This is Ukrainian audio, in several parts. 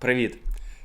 Привіт!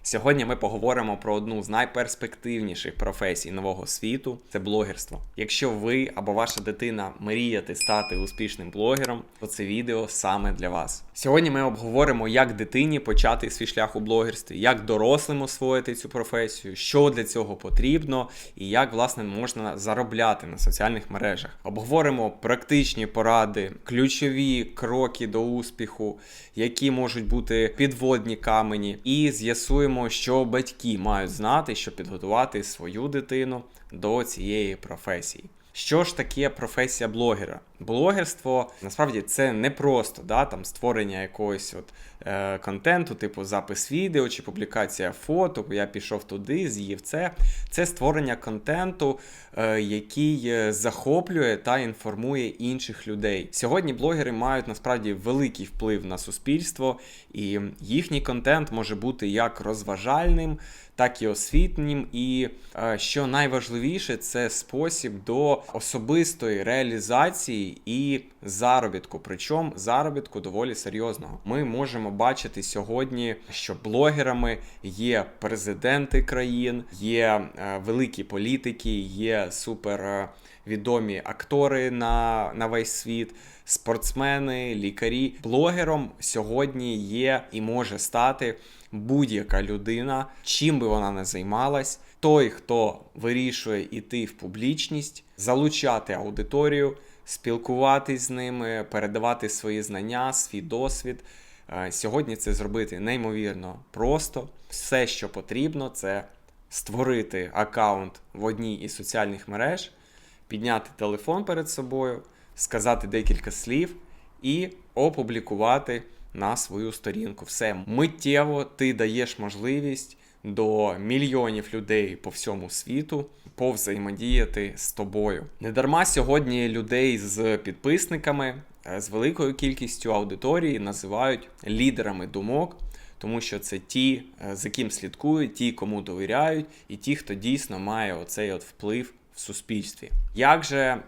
Сьогодні ми поговоримо про одну з найперспективніших професій нового світу це блогерство. Якщо ви або ваша дитина мрієте стати успішним блогером, то це відео саме для вас. Сьогодні ми обговоримо, як дитині почати свій шлях у блогерстві, як дорослим освоїти цю професію, що для цього потрібно, і як власне можна заробляти на соціальних мережах. Обговоримо практичні поради, ключові кроки до успіху, які можуть бути підводні камені, і з'ясуємо, що батьки мають знати, щоб підготувати свою дитину до цієї професії. Що ж таке професія блогера? Блогерство насправді це не просто да, там, створення якогось от, е, контенту, типу запис відео чи публікація фото. Я пішов туди, з'їв це. Це створення контенту, е, який е, захоплює та інформує інших людей. Сьогодні блогери мають насправді великий вплив на суспільство, і їхній контент може бути як розважальним, так і освітнім. І е, що найважливіше, це спосіб до особистої реалізації і заробітку. Причому заробітку доволі серйозного. Ми можемо бачити сьогодні, що блогерами є президенти країн, є е, великі політики, є супер е, відомі актори на, на весь світ. Спортсмени, лікарі, блогером сьогодні є і може стати будь-яка людина, чим би вона не займалась, той, хто вирішує йти в публічність, залучати аудиторію, спілкуватись з ними, передавати свої знання, свій досвід. Е, Сьогодні це зробити неймовірно просто. Все, що потрібно, це створити аккаунт в одній із соціальних мереж, підняти телефон перед собою, сказати декілька слів і опублікувати на свою сторінку. Все миттєво ти даєш можливість до мільйонів людей по всьому світу повзаємодіяти з тобою. Недарма сьогодні людей з підписниками, е, з великою кількістю аудиторії називають лідерами думок. Тому що це ті, е, за ким слідкують, ті, кому довіряють, і ті, хто дійсно має оцей от вплив в суспільстві. Як же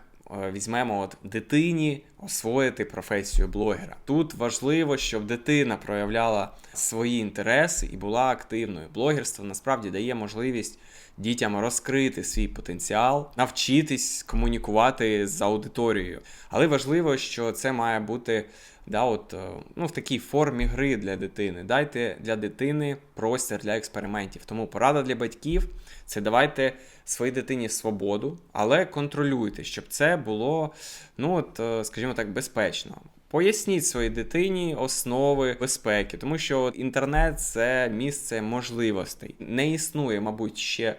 візьмемо от дитині освоїти професію блогера? Тут важливо, щоб дитина проявляла свої інтереси і була активною. Блогерство насправді дає можливість дітям розкрити свій потенціал, навчитись комунікувати з аудиторією. Але важливо, що це має бути да, от, е, ну, в такій формі гри для дитини. Дайте для дитини простір для експериментів. Тому порада для батьків це давайте своїй дитині свободу, але контролюйте, щоб це було, ну от, е, скажімо так, безпечно. Поясніть своїй дитині основи безпеки, тому що інтернет це місце можливостей. Не існує, мабуть, ще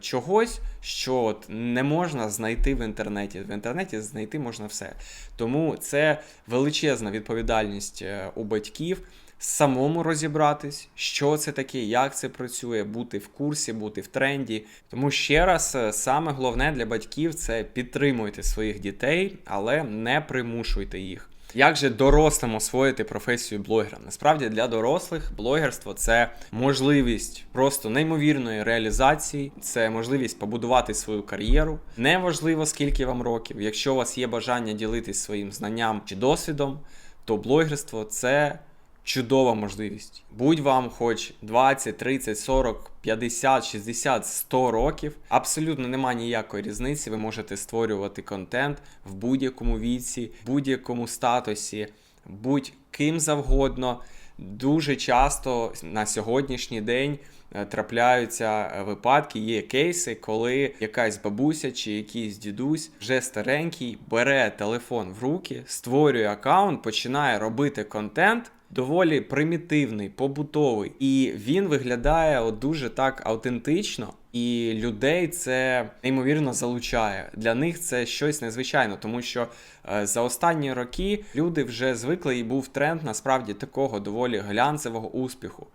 чогось, що от не можна знайти в інтернеті. В інтернеті знайти можна все. Тому це величезна відповідальність е, у батьків. Самому розібратись, що це таке, як це працює, бути в курсі, бути в тренді. Тому ще раз, е, саме головне для батьків це підтримуйте своїх дітей, але не примушуйте їх. Як же дорослим освоїти професію блогера? Насправді для дорослих блогерство це можливість просто неймовірної реалізації, це можливість побудувати свою кар'єру. Неважливо скільки вам років. Якщо у вас є бажання ділитись своїм знанням чи досвідом, то блогерство це чудова можливість. Будь вам хоч 20, 30, 40, 50, 60, 100 років. Абсолютно нема ніякої різниці. Ви можете створювати контент в будь-якому віці, будь-якому статусі, будь-ким завгодно. Дуже часто на сьогоднішній день е, трапляються е, випадки, є кейси, коли якась бабуся чи якийсь дідусь вже старенький бере телефон в руки, створює аккаунт, починає робити контент. Доволі примітивний, побутовий, і він виглядає от дуже так автентично, і людей це неймовірно залучає. Для них це щось незвичайне, тому що е, за останні роки люди вже звикли і був тренд насправді такого доволі глянцевого успіху.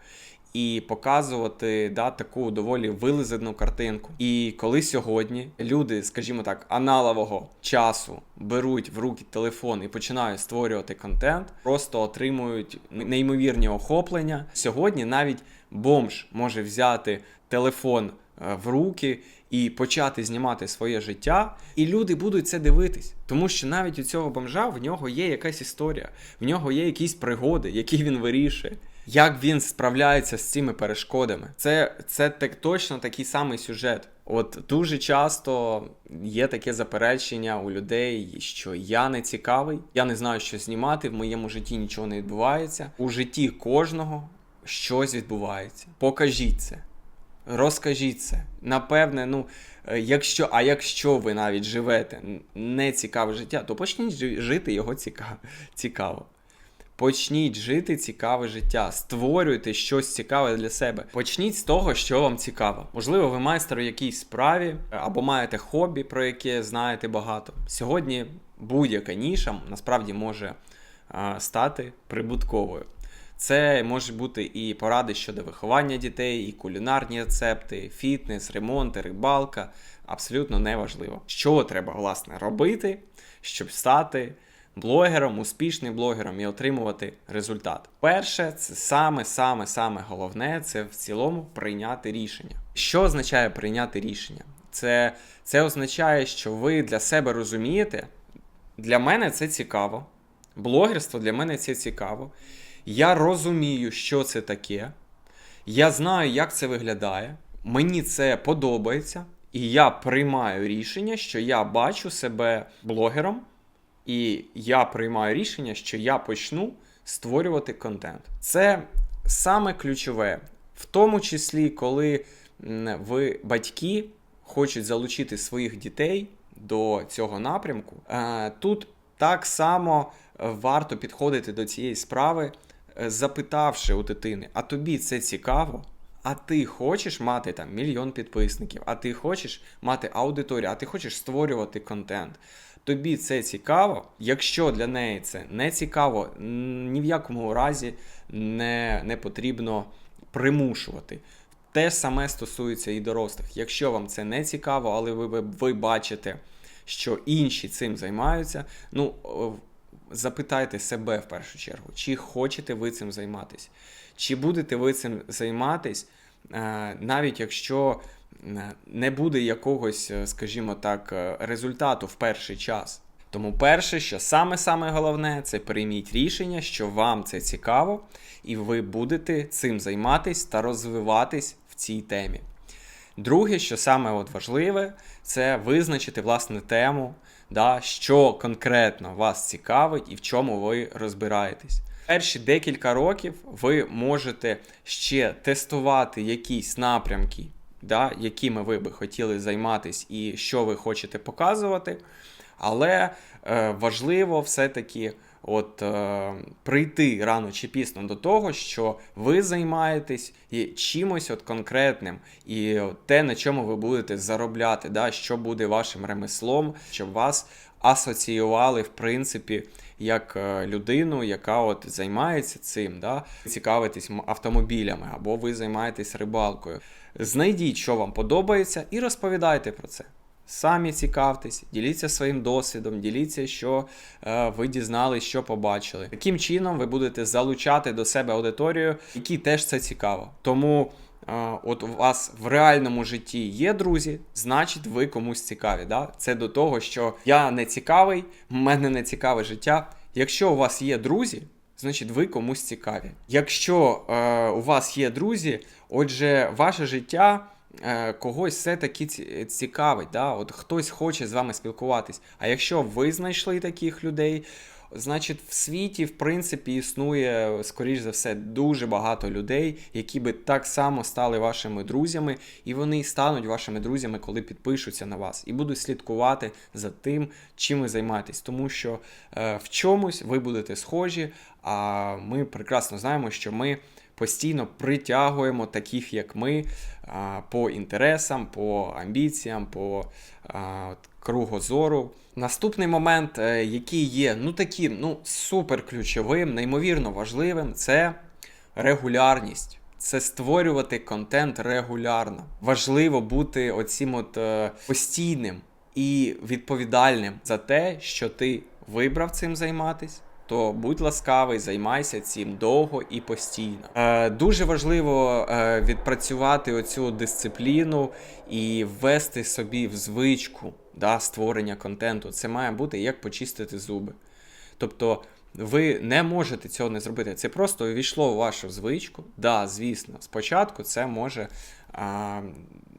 І показувати да, таку доволі вилизану картинку. І коли сьогодні люди, скажімо так, аналового часу беруть в руки телефон і починають створювати контент, просто отримують неймовірні охоплення. Сьогодні навіть бомж може взяти телефон е, в руки і почати знімати своє життя, і люди будуть це дивитись, тому що навіть у цього бомжа в нього є якась історія, в нього є якісь пригоди, які він вирішує. Як він справляється з цими перешкодами. Це, це так точно такий самий сюжет. От дуже часто є таке заперечення у людей, що я не цікавий, я не знаю, що знімати, в моєму житті нічого не відбувається. У житті кожного щось відбувається. Покажіть це. Розкажіть це. Напевне, ну, е, якщо, а якщо ви навіть живете не цікаве життя, то почніть жити його цікаво. Почніть жити цікаве життя, створюйте щось цікаве для себе. Почніть з того, що вам цікаво. Можливо, ви майстер у якійсь справі або маєте хобі, про яке знаєте багато. Сьогодні будь-яка ніша насправді може а, стати прибутковою. Це може бути і поради щодо виховання дітей, і кулінарні рецепти, фітнес, ремонти, рибалка. Абсолютно неважливо. Що треба, власне, робити, щоб стати блогером, успішним блогером і отримувати результат. Перше, це саме, саме, саме головне це в цілому прийняти рішення. Що означає прийняти рішення? Це, це означає, що ви для себе розумієте, для мене це цікаво. Блогерство для мене це цікаво. Я розумію, що це таке. Я знаю, як це виглядає. Мені це подобається. І я приймаю рішення, що я бачу себе блогером, і я приймаю рішення, що я почну створювати контент. Це саме ключове, в тому числі, коли ви батьки хочуть залучити своїх дітей до цього напрямку. Е, Тут так само варто підходити до цієї справи, е, запитавши у дитини, а тобі це цікаво? А ти хочеш мати там мільйон підписників, а ти хочеш мати аудиторію, а ти хочеш створювати контент. Тобі це цікаво. Якщо для неї це не цікаво, ні в якому разі не, не потрібно примушувати. Те саме стосується і дорослих. Якщо вам це не цікаво, але ви, ви, бачите, що інші цим займаються, ну запитайте себе в першу чергу, чи хочете ви цим займатися, чи будете ви цим займатись, е, навіть якщо не буде якогось, е, скажімо так, е, результату в перший час. Тому перше, що саме-саме головне, це прийміть рішення, що вам це цікаво, і ви будете цим займатись та розвиватись в цій темі. Друге, що саме от важливе, це визначити власне тему, да, що конкретно вас цікавить і в чому ви розбираєтесь. Перші декілька років ви можете ще тестувати якісь напрямки, да, якими ви би хотіли займатися і що ви хочете показувати. Але е, важливо все-таки от, е, прийти рано чи пізно до того, що ви займаєтесь чимось от конкретним, і те, на чому ви будете заробляти, да, що буде вашим ремеслом, щоб вас асоціювали, в принципі, як е, людину, яка от займається цим, да, цікавитесь автомобілями, або ви займаєтесь рибалкою. Знайдіть, що вам подобається, і розповідайте про це. Самі цікавтесь, діліться своїм досвідом, діліться, що е, ви дізнались, що побачили. Таким чином ви будете залучати до себе аудиторію, якій теж це цікаво. Тому е, от у вас в реальному житті є друзі, значить ви комусь цікаві. Да? Це до того, що я не цікавий, в мене не цікаве життя. Якщо у вас є друзі, значить ви комусь цікаві. Якщо е, у вас є друзі, отже, ваше життя е, когось все-таки цікавить. Да? От хтось хоче з вами спілкуватись. А якщо ви знайшли таких людей, значить в світі, в принципі, існує, скоріш за все, дуже багато людей, які би так само стали вашими друзями, і вони стануть вашими друзями, коли підпишуться на вас, і будуть слідкувати за тим, чим ви займаєтесь. Тому що е, в чомусь ви будете схожі, а ми прекрасно знаємо, що ми постійно притягуємо таких, як ми, по інтересам, по амбіціям, по кругозору. Наступний момент, е, який є ну таким, ну супер ключовим, неймовірно важливим, це регулярність. Це створювати контент регулярно. Важливо бути оцім от е, постійним і відповідальним за те, що ти вибрав цим займатись. То будь ласкавий, займайся цим довго і постійно. Е, дуже важливо е, відпрацювати оцю дисципліну і ввести собі в звичку да, створення контенту. Це має бути як почистити зуби. Тобто ви не можете цього не зробити. Це просто увійшло у вашу звичку. Да, звісно, спочатку це може а,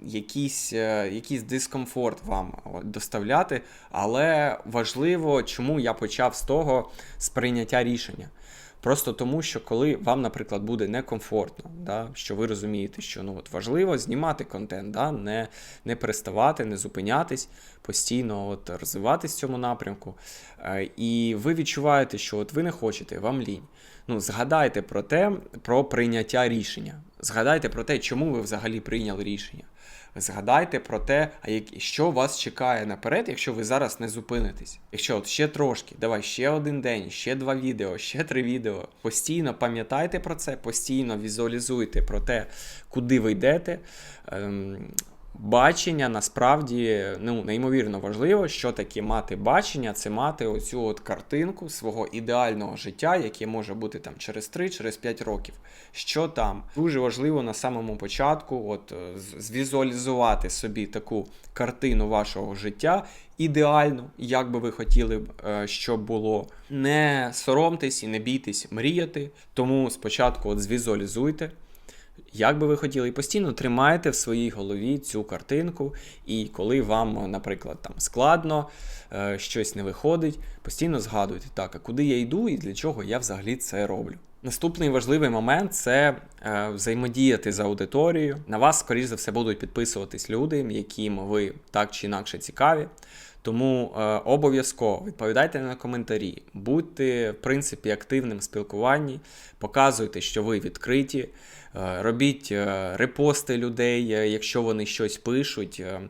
якийсь, е, якийсь дискомфорт вам доставляти, але важливо, чому я почав з того сприйняття рішення. Просто тому, що коли вам, наприклад, буде некомфортно, да, що ви розумієте, що ну, от важливо знімати контент, да, не, не переставати, не зупинятись, постійно от, розвиватись в цьому напрямку. Е, і ви відчуваєте, що от ви не хочете, вам лінь. Ну, згадайте про те, про прийняття рішення. Згадайте про те, чому ви взагалі прийняли рішення. Згадайте про те, а як, що вас чекає наперед, якщо ви зараз не зупинитесь. Якщо от ще трошки, давай ще один день, ще два відео, ще три відео. Постійно пам'ятайте про це, постійно візуалізуйте про те, куди ви йдете. Ем, Бачення насправді ну, неймовірно важливо, що таке мати бачення, це мати оцю от картинку свого ідеального життя, яке може бути там через 3, через 5 років. Що там? Дуже важливо на самому початку от, е, звізуалізувати собі таку картину вашого життя, ідеальну, як би ви хотіли б, е, щоб було. Не соромтесь і не бійтесь мріяти. Тому спочатку от звізуалізуйте. Як би ви хотіли, і постійно тримайте в своїй голові цю картинку, і коли вам, наприклад, там складно, е, щось не виходить, постійно згадуйте, так, а куди я йду і для чого я взагалі це роблю. Наступний важливий момент це е, взаємодіяти з аудиторією. На вас, скоріш за все, будуть підписуватись люди, яким ви так чи інакше цікаві. Тому е, обов'язково відповідайте на коментарі, будьте, в принципі, активним в спілкуванні, показуйте, що ви відкриті, робіть е, репости людей, е, якщо вони щось пишуть. Е,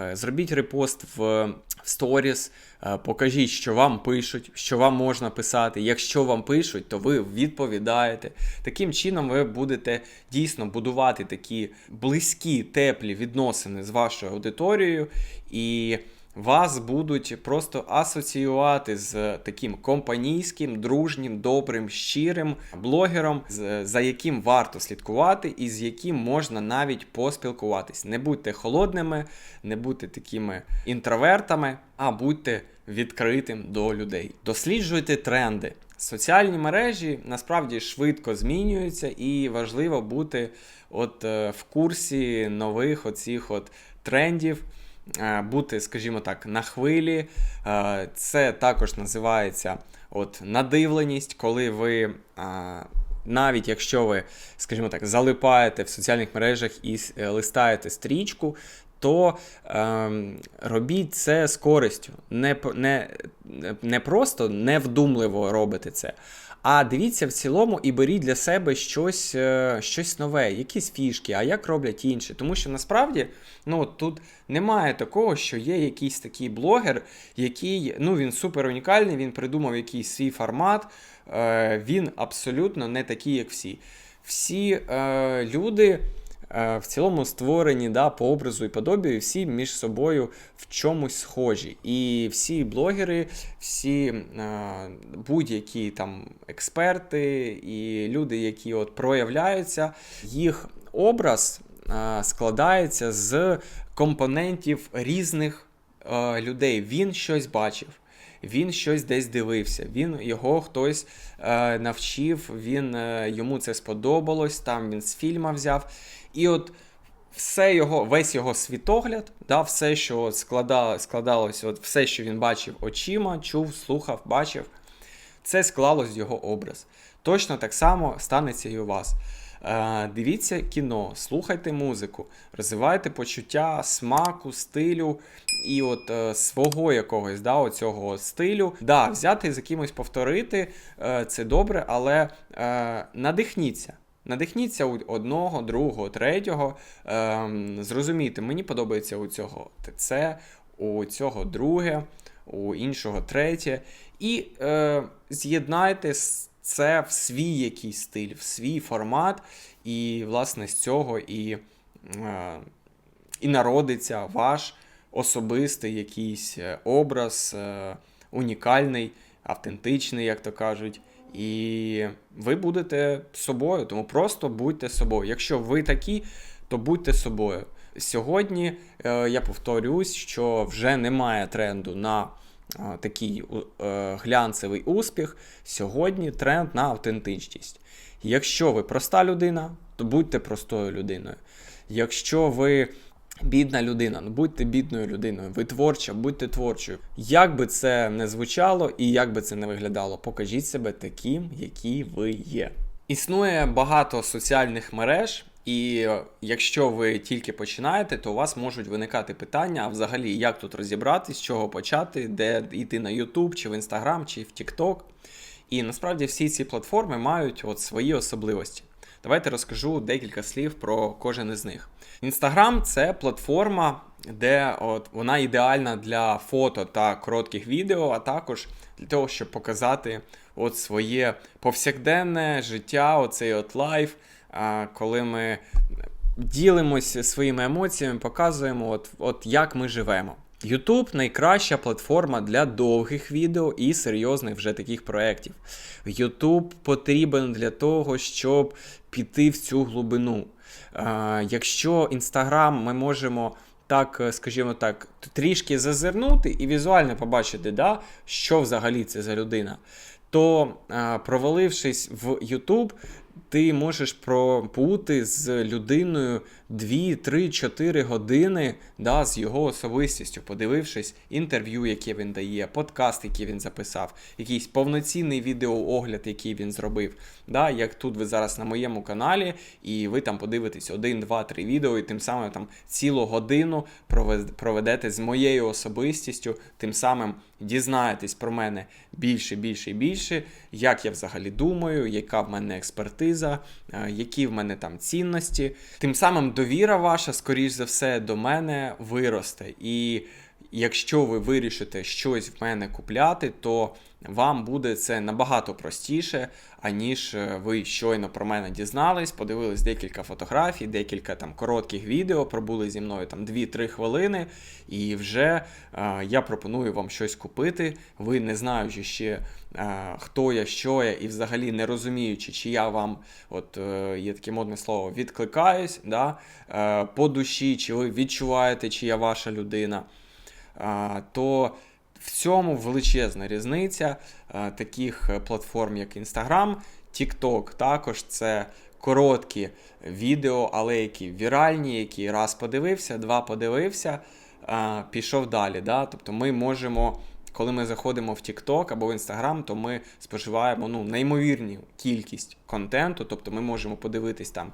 е, Зробіть репост в, сторіс, е, покажіть, що вам пишуть, що вам можна писати. Якщо вам пишуть, то ви відповідаєте. Таким чином ви будете дійсно будувати такі близькі, теплі відносини з вашою аудиторією, і вас будуть просто асоціювати з таким компанійським, дружнім, добрим, щирим блогером, за яким варто слідкувати і з яким можна навіть поспілкуватись. Не будьте холодними, не будьте такими інтровертами, а будьте відкритим до людей. Досліджуйте тренди. Соціальні мережі насправді швидко змінюються, і важливо бути от е, в курсі нових оцих от трендів бути, скажімо так, на хвилі. Е, Це також називається от надивленість, коли ви. е, Навіть якщо ви, скажімо так, залипаєте в соціальних мережах і е, листаєте стрічку, то ем, робіть це з користю. Не, не, не просто невдумливо робите це, а дивіться в цілому і беріть для себе щось, е, щось нове, якісь фішки, а як роблять інші. Тому що насправді ну, тут немає такого, що є якийсь такий блогер, який ну, він супер унікальний, він придумав якийсь свій формат, е, він абсолютно не такий, як всі. Всі е, люди. Е, В цілому створені да, по образу і подобію, всі між собою в чомусь схожі. І всі блогери, всі е, будь-які там експерти і люди, які от проявляються, їх образ е, складається з компонентів різних людей. Він щось бачив. Він щось десь дивився, він його хтось е, навчив, він е, йому це сподобалось, там він з фільма взяв. І от все його, весь його світогляд, да, все, що складало, складалось, от все, що він бачив очима, чув, слухав, бачив, це склалось в його образ. Точно так само станеться і у вас. Е, дивіться кіно, слухайте музику, розвивайте почуття смаку, стилю і от е, свого якогось да, оцього стилю. Да, взяти з якимось повторити е, це добре, але е, надихніться. Надихніться у одного, другого, третього. Ем, зрозумійте, мені подобається у цього це, у цього друге, у іншого третє. І е, з'єднайте це в свій якийсь стиль, в свій формат, і, власне, з цього і, е, і народиться ваш особистий якийсь е, образ, е, унікальний, автентичний, як то кажуть. І ви будете собою, тому просто будьте собою. Якщо ви такі, то будьте собою. Сьогодні е, я повторюсь, що вже немає тренду на а, такий е, глянцевий успіх. Сьогодні тренд на автентичність. Якщо ви проста людина, то будьте простою людиною. Якщо ви бідна людина, ну будьте бідною людиною. Ви творча, будьте творчою. Як би це не звучало і як би це не виглядало, покажіть себе таким, який ви є. Існує багато соціальних мереж, і якщо ви тільки починаєте, то у вас можуть виникати питання: а взагалі, як тут розібратись, з чого почати, де йти на YouTube, чи в Instagram, чи в TikTok. І насправді всі ці платформи мають от свої особливості. Давайте розкажу декілька слів про кожен із них. Інстаграм це платформа, де от вона ідеальна для фото та коротких відео, а також для того, щоб показати от своє повсякденне життя, оцей от лайф, коли ми ділимося своїми емоціями, показуємо, от, от як ми живемо. YouTube найкраща платформа для довгих відео і серйозних вже таких проєктів. YouTube потрібен для того, щоб піти в цю глибину. Якщо Інстаграм ми можемо так, е, скажімо так, трішки зазирнути і візуально побачити, да, що взагалі це за людина, то провалившись в YouTube, ти можеш пробути з людиною 2, 3, 4 години да, з його особистістю, подивившись інтерв'ю, яке він дає, подкаст, який він записав, якийсь повноцінний відеоогляд, який він зробив. Да, Як тут ви зараз на моєму каналі, і ви там подивитесь 1, 2, 3 відео, і тим самим там цілу годину проведете з моєю особистістю, тим самим дізнаєтесь про мене більше, більше і більше, як я взагалі думаю, яка в мене експертиза, е, які в мене там цінності. Тим самим довіра ваша, скоріш за все, до мене виросте. І якщо ви вирішите щось в мене купляти, то вам буде це набагато простіше, аніж е, ви щойно про мене дізнались, подивились декілька фотографій, декілька там коротких відео, пробули зі мною там 2-3 хвилини, і вже е, я пропоную вам щось купити. Ви не знаючи ще, е, хто я, що я, і взагалі не розуміючи, чи я вам, от е, є таке модне слово, відкликаюсь да, е, по душі, чи ви відчуваєте, чи я ваша людина то в цьому величезна різниця таких е, платформ, як Instagram, TikTok. Також це короткі відео, але які віральні, які раз подивився, два подивився, пішов далі. Да? Тобто ми можемо. Коли ми заходимо в TikTok або в Instagram, то ми споживаємо ну, неймовірну кількість контенту, тобто ми можемо подивитись там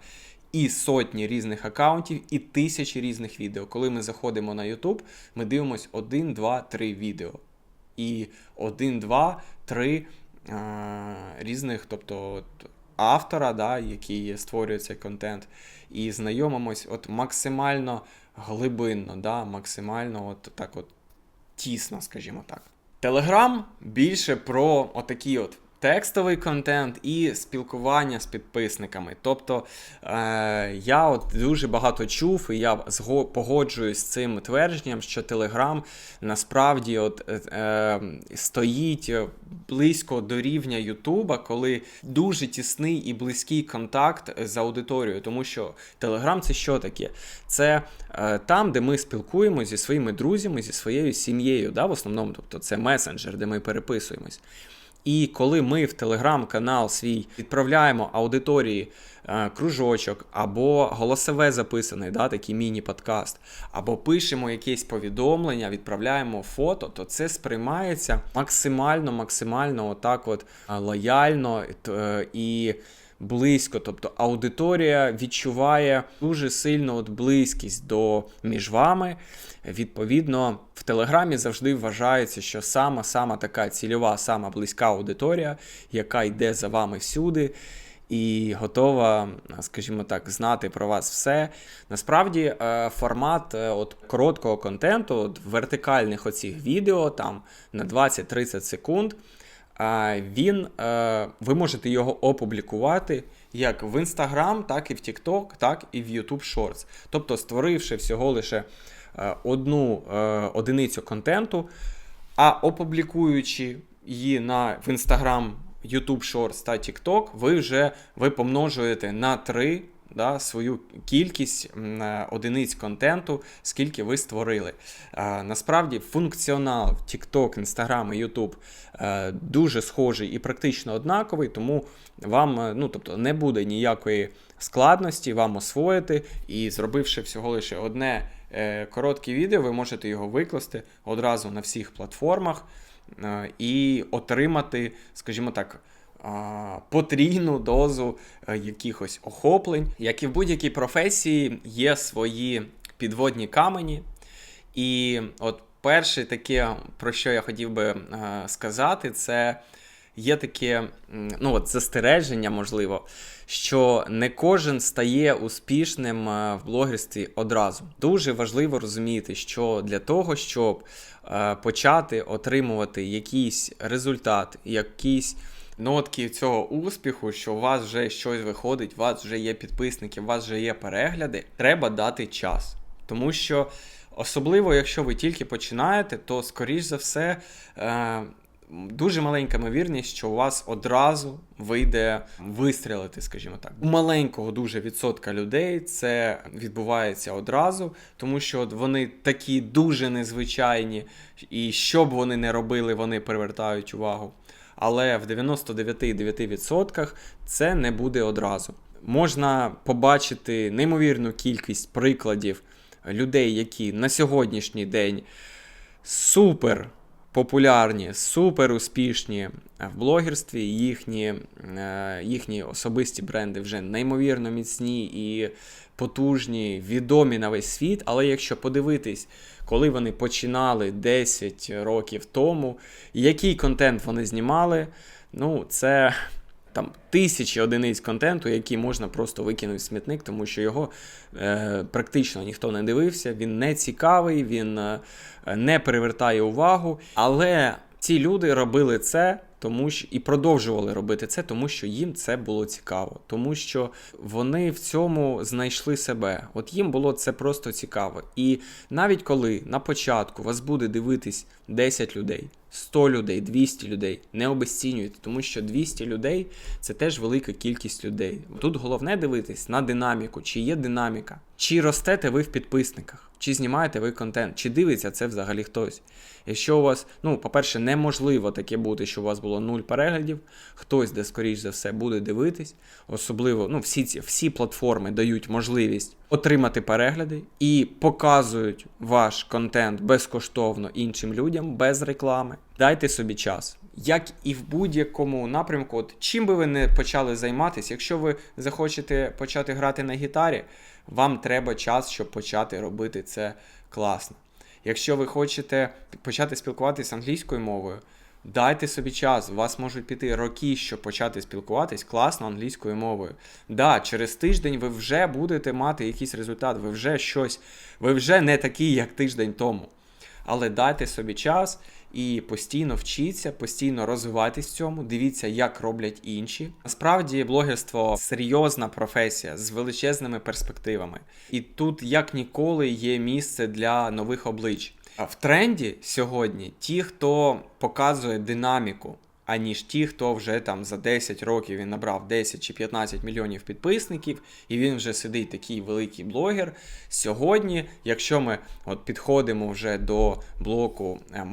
і сотні різних аккаунтів, і тисячі різних відео. Коли ми заходимо на YouTube, ми дивимося 1, 2, 3 відео. І 1, 2, 3 а, різних, тобто от, автора, да, який створює цей контент, і знайомимось от максимально глибинно, да, максимально от так от тісно, скажімо так. Телеграм більше про отакий от текстовий контент і спілкування з підписниками. Тобто е, я от дуже багато чув, і я погоджуюсь з цим твердженням, що Телеграм насправді от, е, е, стоїть близько до рівня Ютуба, коли дуже тісний і близький контакт з аудиторією. Тому що Телеграм це що таке? Це е, там, де ми спілкуємося зі своїми друзями, зі своєю сім'єю, да, в основному, тобто це месенджер, де ми переписуємось. І коли ми в телеграм-канал свій відправляємо аудиторії е, кружочок або голосове записаний, да, такий міні-подкаст, або пишемо якесь повідомлення, відправляємо фото, то це сприймається максимально, максимально отак от е, лояльно е, і близько. Тобто аудиторія відчуває дуже сильну от близькість до між вами. Відповідно, в Телеграмі завжди вважається, що сама сама така цільова, сама близька аудиторія, яка йде за вами всюди. І готова, скажімо так, знати про вас все. Насправді, е, формат е, от короткого контенту, от вертикальних оцих відео там на 20-30 секунд, він, е, ви можете його опублікувати як в Instagram, так і в TikTok, так і в YouTube Shorts. Тобто, створивши всього лише е, одну е, одиницю контенту, а опублікуючи її на в Instagram, YouTube Shorts та TikTok, ви вже ви помножуєте на 3 да, свою кількість одиниць контенту, скільки ви створили. Е, Насправді функціонал TikTok, Instagram і YouTube е, дуже схожий і практично однаковий, тому вам е, ну, тобто, не буде ніякої складності вам освоїти, і зробивши всього лише одне коротке відео, ви можете його викласти одразу на всіх платформах і отримати, скажімо так, потрійну дозу е, якихось охоплень. Як і в будь-якій професії, є свої підводні камені. І от перше таке, про що я хотів би е, сказати, це є таке ну, от застереження, можливо, що не кожен стає успішним е, в блогерстві одразу. Дуже важливо розуміти, що для того, щоб почати отримувати якийсь результат, якийсь нотки цього успіху, що у вас вже щось виходить, у вас вже є підписники, у вас вже є перегляди, треба дати час. Тому що, особливо, якщо ви тільки починаєте, то, скоріш за все, е, дуже маленька ймовірність, що у вас одразу вийде вистрілити, скажімо так. У маленького дуже відсотка людей це відбувається одразу, тому що вони такі дуже незвичайні, і що б вони не робили, вони привертають увагу. Але в 99,9% це не буде одразу. Можна побачити неймовірну кількість прикладів людей, які на сьогоднішній день супер популярні, супер успішні в блогерстві. Їхні, е, їхні особисті бренди вже неймовірно міцні і потужні, відомі на весь світ. Але якщо подивитись, коли вони починали 10 років тому, який контент вони знімали, ну це. Там тисячі одиниць контенту, які можна просто викинути в смітник, тому що його е, практично ніхто не дивився, він не цікавий, він е, не привертає увагу. Але ці люди робили це, тому що і продовжували робити це, тому що їм це було цікаво, тому що вони в цьому знайшли себе. От їм було це просто цікаво. І навіть коли на початку вас буде дивитись 10 людей. 100 людей, 200 людей не обесцінюйте, тому що 200 людей це теж велика кількість людей. Тут головне дивитись на динаміку, чи є динаміка, чи ростете ви в підписниках, чи знімаєте ви контент, чи дивиться це взагалі хтось. Якщо у вас, ну, по-перше, неможливо таке бути, що у вас було нуль переглядів, хтось, де, скоріш за все, буде дивитись, особливо ну, всі ці всі платформи дають можливість отримати перегляди і показують ваш контент безкоштовно іншим людям без реклами. Дайте собі час. Як і в будь-якому напрямку, от чим би ви не почали займатися, якщо ви захочете почати грати на гітарі, вам треба час, щоб почати робити це класно. Якщо ви хочете почати спілкуватися англійською мовою, дайте собі час. У вас можуть піти роки, щоб почати спілкуватись класно англійською мовою. Да, через тиждень ви вже будете мати якийсь результат, ви вже щось, ви вже не такий, як тиждень тому. Але дайте собі час і постійно вчіться, постійно розвивайтесь в цьому, дивіться, як роблять інші. Насправді, блогерство серйозна професія з величезними перспективами. І тут як ніколи є місце для нових облич. В тренді сьогодні ті, хто показує динаміку, аніж ті, хто вже там за 10 років він набрав 10 чи 15 мільйонів підписників, і він вже сидить такий великий блогер. Сьогодні, якщо ми от підходимо вже до блоку е,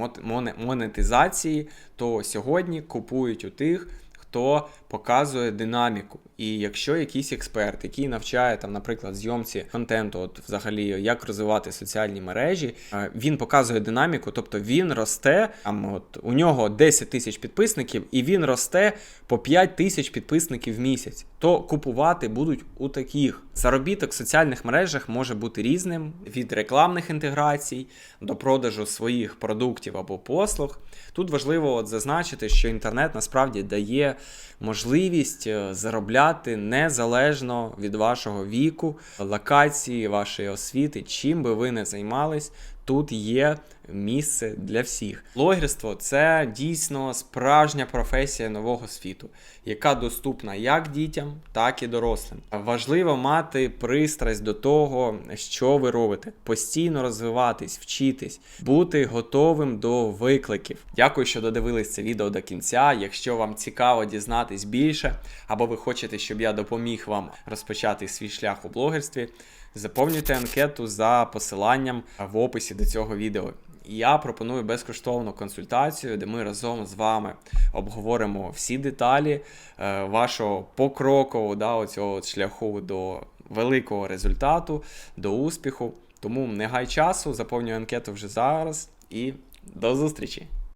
монетизації, то сьогодні купують у тих. Хто показує динаміку, і якщо якийсь експерт, який навчає там, наприклад, зйомці контенту, от взагалі як розвивати соціальні мережі, е, він показує динаміку, тобто він росте. Там от у нього 10 тисяч підписників, і він росте по 5 тисяч підписників в місяць. То купувати будуть у таких. Заробіток в соціальних мережах може бути різним від рекламних інтеграцій до продажу своїх продуктів або послуг. Тут важливо от зазначити, що інтернет насправді дає можливість е, заробляти незалежно від вашого віку, локації, вашої освіти, чим би ви не займались. Тут є місце для всіх. Блогерство це дійсно справжня професія нового світу, яка доступна як дітям, так і дорослим. Важливо мати пристрасть до того, що ви робите, постійно розвиватись, вчитись, бути готовим до викликів. Дякую, що додивились це відео до кінця. Якщо вам цікаво дізнатись більше, або ви хочете, щоб я допоміг вам розпочати свій шлях у блогерстві, заповнюйте анкету за посиланням в описі до цього відео. Я пропоную безкоштовну консультацію, де ми разом з вами обговоримо всі деталі е, вашого покрокового да, оцього шляху до великого результату, до успіху. Тому не гай часу, заповнюй анкету вже зараз і до зустрічі!